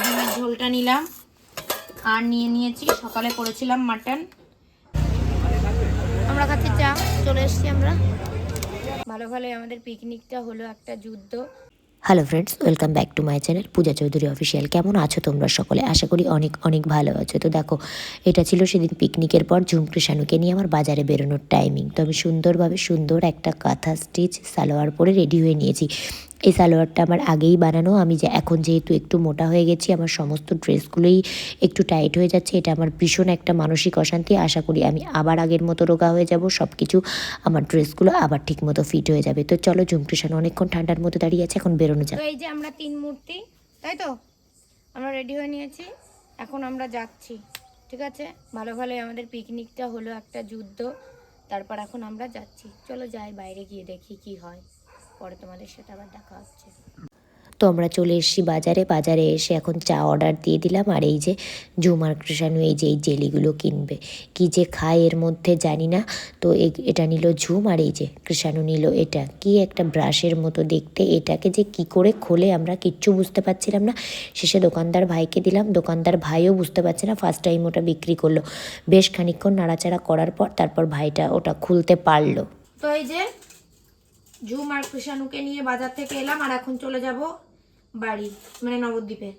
ডিমের ঝোলটা নিলাম। আর নিয়ে নিয়েছি সকালে করেছিলাম মাটন। আমরা খাচ্ছি চা চলে এসেছি আমরা। ভালো ভালো আমাদের পিকনিকটা হলো একটা যুদ্ধ। Hello friends welcome back to my channel Puja Chowdhury official কেমন আছো তোমরা সকলে? আশা করি অনেক অনেক ভালো আছো। তো দেখো এটা ছিল সেদিন পিকনিকের পর ঝুমকৃ শানুকে নিয়ে আমার বাজারে বেরোনোর টাইমিং তো আমি সুন্দরভাবে সুন্দর একটা কাঁথা স্টিচ সালোয়ার পরে রেডি হয়ে নিয়েছি। এই সালোয়ারটা আমার আগেই বানানো। আমি যে এখন যেহেতু একটু মোটা হয়ে গেছি, আমার সমস্ত ড্রেসগুলোই একটু টাইট হয়ে যাচ্ছে। এটা আমার ভীষণ একটা মানসিক অশান্তি। আশা করি আমি আবার আগের মতো রোগা হয়ে যাব। সব কিছু আমার ড্রেসগুলো আবার ঠিক মতো ফিট হয়ে যাবে। তো চলো ঝুমকৃ শানু অনেকক্ষণ ঠান্ডার মতো দাঁড়িয়ে আছে, এখন বেরোনো যাবে এই যে আমরা তিন মূর্তি, তাই তো? আমরা রেডি হয়ে নিয়েছি। এখন আমরা যাচ্ছি, ঠিক আছে? ভালো ভালোই আমাদের পিকনিকটা হলো একটা যুদ্ধ। তারপর এখন আমরা যাচ্ছি। চলো যাই বাইরে গিয়ে দেখি কি হয়। পরে তোমাদের সাথে আবার দেখা হচ্ছে। তো আমরা চলে এসেছি বাজারে। বাজারে এসে এখন চা অর্ডার দিয়ে দিলাম। আর এই যে ঝুমার কৃষাণু এই যে এই জেলিগুলো কিনবে। কি যে খায় এর মধ্যে জানি না। তো এটা নিল ঝুম আর এই যে কৃষাণু নিল এটা। কি একটা ব্রাশের মতো দেখতে। এটাকে যে কি করে খোলে আমরা কিচ্ছু বুঝতে পারছিলাম না। শেষে দোকানদার ভাইকে দিলাম। দোকানদার ভাইও বুঝতে পারছে না। ফার্স্ট টাইম ওটা বিক্রি করল। বেশ খানিকক্ষণ নাড়াচাড়া করার পর তারপর ভাইটা ওটা খুলতে পারল। তো এই যে ঝুম আর কৃষাণুকে নিয়ে বাজার থেকে এলাম, আর এখন চলে যাব বাড়ি মানে নবদ্বীপে।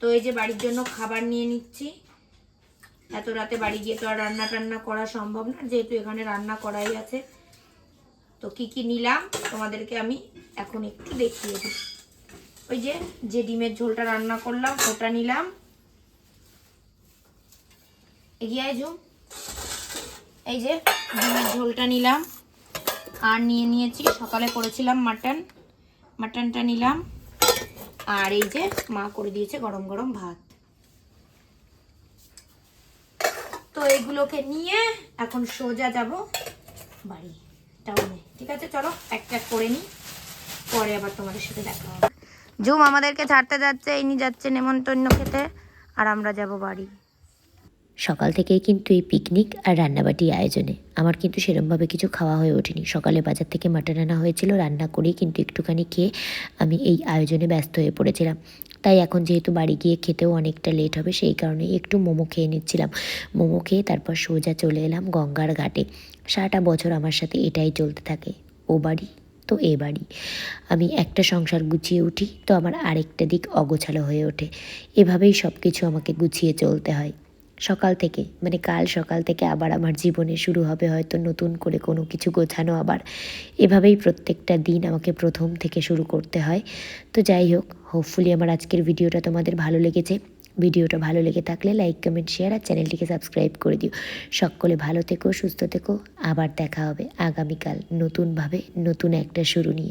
তো এই যে বাড়ির জন্য খাবার নিয়ে নিচ্ছি। এত রাতে বাড়ি গিয়ে তো আর রান্না টান্না করা সম্ভব না, যেহেতু এখানে রান্না করাই আছে। তো কি কি নিলাম, তোমাদেরকে আমি এখন একটু দেখিয়ে দিই। ওই যে যে ডিমের ঝোলটা রান্না করলাম, ওটা নিলাম। এগিয়ে ঝুম। এই যে, ডিমের ঝোলটা নিলাম। আর নিয়ে নিয়েছি। সকালে করেছিলাম মাটন। মাটনটা নিলাম। আর এই যে মা করে দিয়েছে গরম গরম ভাত। তো এগুলোকে নিয়ে এখন সোজা যাব বাড়ি, টাউনে। ঠিক আছে, চলো একটা এক করে নিই। পরে আবার তোমাদের সাথে দেখা হবে। জুম আমাদেরকে ছাড়তে যাচ্ছে ইনি যাচ্ছে নেমন্তন্ন খেতে। আর আমরা যাব বাড়ি। সকাল থেকেই কিন্তু এই পিকনিক আর রান্নাবাটি আয়োজনে। আমার কিন্তু সেরমভাবে কিছু খাওয়া হয়ে ওঠেনি। সকালে বাজার থেকে মাটন আনা হয়েছিল, রান্না করেই কিন্তু একটুখানি খেয়ে আমি এই আয়োজনে ব্যস্ত হয়ে পড়েছিলাম। তাই এখন যেহেতু বাড়ি গিয়ে খেতেও অনেকটা লেট হবে, সেই কারণে একটু মোমো খেয়ে নিচ্ছিলাম। মোমো খেয়ে তারপর সোজা চলে এলাম গঙ্গার ঘাটে। সারাটা বছর আমার সাথে এটাই চলতে থাকে। ও বাড়ি তো এ বাড়ি। আমি একটা সংসার গুছিয়ে উঠি, তো আমার আরেকটা দিক অগোছালো হয়ে ওঠে। এভাবেই সব কিছু আমাকে গুছিয়ে চলতে হয়। সকাল থেকে মানে কাল সকাল থেকে আবার আমার জীবনে শুরু হবে হয়তো নতুন করে কোনো কিছু গোছানো আবার। এভাবেই প্রত্যেকটা দিন আমাকে প্রথম থেকে শুরু করতে হয়। তো যাই হোক হোপফুলি আমার আজকের ভিডিওটা তোমাদের ভালো লেগেছে। ভিডিওটা ভালো লেগে থাকলে লাইক কমেন্ট শেয়ার আর চ্যানেলটিকে সাবস্ক্রাইব করে দিও। সকলে ভালো থেকো, সুস্থ থেকো। আবার দেখা হবে আগামীকাল নতুনভাবে নতুন একটা শুরু নিয়ে।